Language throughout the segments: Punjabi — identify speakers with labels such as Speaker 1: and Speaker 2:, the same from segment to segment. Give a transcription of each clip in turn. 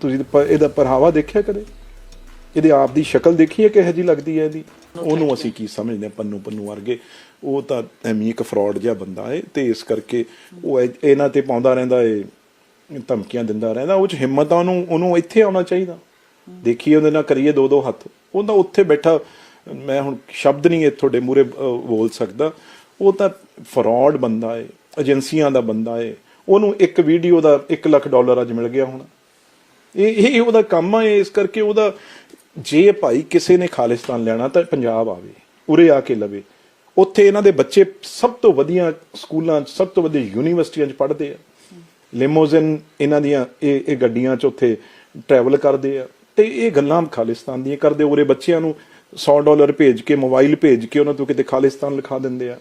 Speaker 1: ਤੁਸੀਂ ਇਹਦਾ ਪਹਿਰਾਵਾ ਦੇਖਿਆ ਕਦੇ? ਇਹਦੀ ਆਪ ਦੀ ਸ਼ਕਲ ਦੇਖੀ ਹੈ ਕਿਹੋ ਜੀ ਲੱਗਦੀ ਹੈ ਇਹਦੀ? ਉਹਨੂੰ ਅਸੀਂ ਕੀ ਸਮਝਦੇ ਹਾਂ ਪੰਨੂ ਪੰਨੂ ਵਰਗੇ? ਉਹ ਤਾਂ ਐਵੇਂ ਇੱਕ ਫਰਾਡ ਜਿਹਾ ਬੰਦਾ ਹੈ ਤੇ ਇਸ ਕਰਕੇ ਉਹ ਇਹ- ਇਹਨਾਂ ਤੇ ਪਾਉਂਦਾ ਰਹਿੰਦਾ ਏ ਧਮਕੀਆਂ ਦਿੰਦਾ ਰਹਿੰਦਾ ਉਹ ਚ ਹਿੰਮਤ ਆ ਉਹਨੂੰ ਉਹਨੂੰ ਇੱਥੇ ਆਉਣਾ ਚਾਹੀਦਾ। ਦੇਖੀਏ ਉਹਦੇ ਨਾਲ ਕਰੀਏ ਦੋ ਦੋ ਹੱਥ। ਉਹ ਤਾਂ ਉੱਥੇ ਬੈਠਾ ਮੈਂ ਹੁਣ ਸ਼ਬਦ ਨਹੀਂ ਇਹ ਤੁਹਾਡੇ ਮੂਰੇ ਬੋਲ ਸਕਦਾ। ਉਹ ਤਾਂ ਫਰਾਡ ਬੰਦਾ ਏ ਏਜੰਸੀਆਂ ਦਾ ਬੰਦਾ ਏ। ਉਹਨੂੰ ਇੱਕ ਵੀਡੀਓ ਦਾ 1 ਲੱਖ ਡਾਲਰ ਅੱਜ ਮਿਲ ਗਿਆ ਹੁਣ। ਇਹ ਇਹ ਉਹਦਾ ਕੰਮ ਆ ਇਸ ਕਰਕੇ ਉਹਦਾ ਜੇ ਭਾਈ ਕਿਸੇ ਨੇ ਖਾਲਿਸਤਾਨ ਲੈਣਾ ਤਾਂ ਪੰਜਾਬ ਆਵੇ, ਉਰੇ ਆ ਕੇ ਲਵੇ। ਉੱਥੇ ਇਹਨਾਂ ਦੇ ਬੱਚੇ ਸਭ ਤੋਂ ਵਧੀਆ ਸਕੂਲਾਂ 'ਚ, ਸਭ ਤੋਂ ਵਧੀਆ ਯੂਨੀਵਰਸਿਟੀਆਂ 'ਚ ਪੜ੍ਹਦੇ ਆ। ਲਿਮੋਜਿਨ ਇਹਨਾਂ ਦੀਆਂ, ਇਹ ਇਹ ਗੱਡੀਆਂ 'ਚ ਉੱਥੇ ਟਰੈਵਲ ਕਰਦੇ ਆ। ਤੇ ਇਹ ਗੱਲਾਂ ਖਾਲਿਸਤਾਨ ਦੀਆਂ ਕਰਦੇ, ਉਰੇ ਬੱਚਿਆਂ ਨੂੰ 100 ਡਾਲਰ ਭੇਜ ਕੇ, ਮੋਬਾਈਲ ਭੇਜ ਕੇ ਉਹਨਾਂ ਤੋਂ ਕਿਤੇ ਖਾਲਿਸਤਾਨ ਲਿਖਾ ਦਿੰਦੇ ਆ।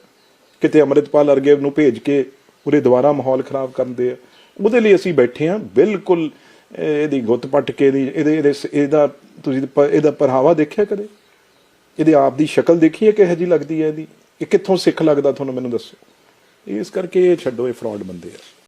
Speaker 1: ਕਿਤੇ ਅੰਮ੍ਰਿਤਪਾਲ ਅਰਗੇ ਨੂੰ ਭੇਜ ਕੇ ਉਰੇ ਦੁਬਾਰਾ ਮਾਹੌਲ ਖਰਾਬ ਕਰਦੇ ਆ। ਉਹਦੇ ਲਈ ਅਸੀਂ ਬੈਠੇ ਆ, ਬਿਲਕੁਲ ਇਹਦੀ ਗੁੱਤ ਪੱਟ ਕੇ ਇਹਦੀ, ਇਹਦੇ ਇਹਦੇ ਇਹਦਾ ਤੁਸੀਂ ਇਹਦਾ ਪਰਹਾਵਾ ਦੇਖਿਆ ਕਦੇ? ਇਹਦੇ ਆਪ ਦੀ ਸ਼ਕਲ ਦੇਖੀ ਹੈ ਕਿਹੋ ਜੀ ਲੱਗਦੀ ਹੈ ਇਹਦੀ? ਇਹ ਕਿੱਥੋਂ ਸਿੱਖ ਲੱਗਦਾ, ਤੁਹਾਨੂੰ ਮੈਨੂੰ ਦੱਸੋ? ਇਸ ਕਰਕੇ ਇਹ ਛੱਡੋ, ਇਹ ਫਰਾਡ ਬੰਦੇ ਆ।